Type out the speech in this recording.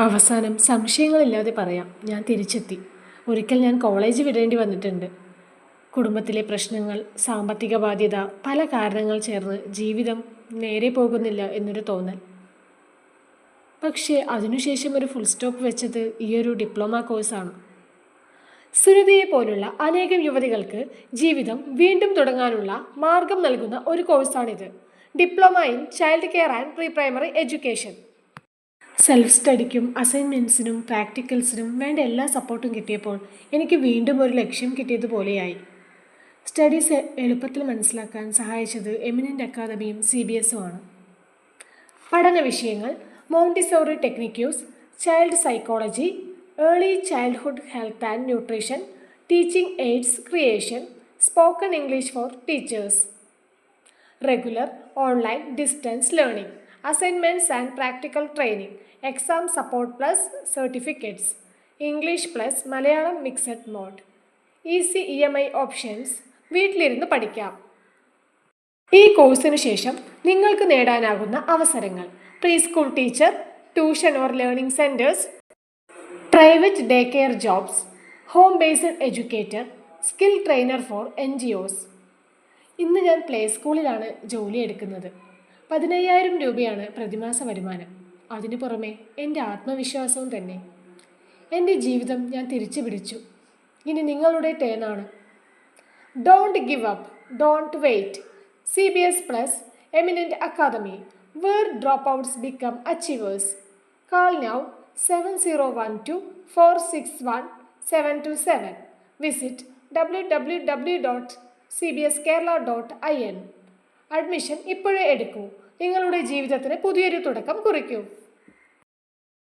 അവസാനം സംശയങ്ങളില്ലാതെ പറയാം. ഞാൻ തിരിച്ചെത്തി. ഒരിക്കൽ ഞാൻ കോളേജ് വിടേണ്ടി വന്നിട്ടുണ്ട്. കുടുംബത്തിലെ പ്രശ്നങ്ങൾ സാമ്പത്തിക ബാധ്യത പല കാരണങ്ങൾ ചേർന്ന് ജീവിതം നേരെ പോകുന്നില്ല എന്നൊരു തോന്നൽ. പക്ഷേ അതിനുശേഷം ഒരു ഫുൾ സ്റ്റോപ്പ് വെച്ചത് ഈയൊരു ഡിപ്ലോമ കോഴ്സാണ് സുരതയെ പോലുള്ള അനേകം യുവതികൾക്ക് ജീവിതം വീണ്ടും തുടങ്ങാനുള്ള മാർഗം നൽകുന്ന ഒരു കോഴ്സാണിത് diploma in child care and pre primary education self സ്റ്റഡിക്കും അസൈൻമെന്റ്സിനും പ്രാക്ടിക്കൽസിനും വേണ്ട എല്ലാ സപ്പോർട്ടും കിട്ടിയപ്പോൾ എനിക്ക് വീണ്ടും ഒരു ലക്ഷ്യം കിട്ടിയതുപോലെയായി. സ്റ്റഡീസ് എളുപ്പത്തിൽ മനസ്സിലാക്കാൻ സഹായിച്ചത് എമിനന്റ് അക്കാദമിയും സി ബി എസും ആണ്. പഠന വിഷയങ്ങൾ Montessori techniques child psychology early childhood health and nutrition teaching aids creation spoken English for teachers regular online distance learning assignments and practical training exam support plus certificates English plus Malayalam mixed mode easy E M I options വീട്ടിലിരുന്ന് പഠിക്കാം. ഈ കോഴ്സിന് ശേഷം നിങ്ങൾക്ക് നേടാനാകുന്ന അവസരങ്ങൾ. Pre school teacher tuition or learning centres private day care jobs home based educator skill trainer for N G Os ഇന്ന് ഞാൻ പ്ലേ സ്കൂളിലാണ് ജോലി എടുക്കുന്നത്. പതിനയ്യായിരം രൂപയാണ് പ്രതിമാസ വരുമാനം. അതിനു പുറമെ എന്റെ ആത്മവിശ്വാസവും തന്നെ. എന്റെ ജീവിതം ഞാൻ തിരിച്ചു പിടിച്ചു. ഇനി നിങ്ങളുടെ ടേണാണ് don't give up don't wait C B S plus eminent academy where drop outs become achievers call now seven zero one two four six one seven two seven visit W W W dot C B S Kerala dot I N admission ഇപ്പോഴേ എടുക്കൂ. നിങ്ങളുടെ ജീവിതത്തിന് പുതിയൊരു തുടക്കം കുറിക്കൂ.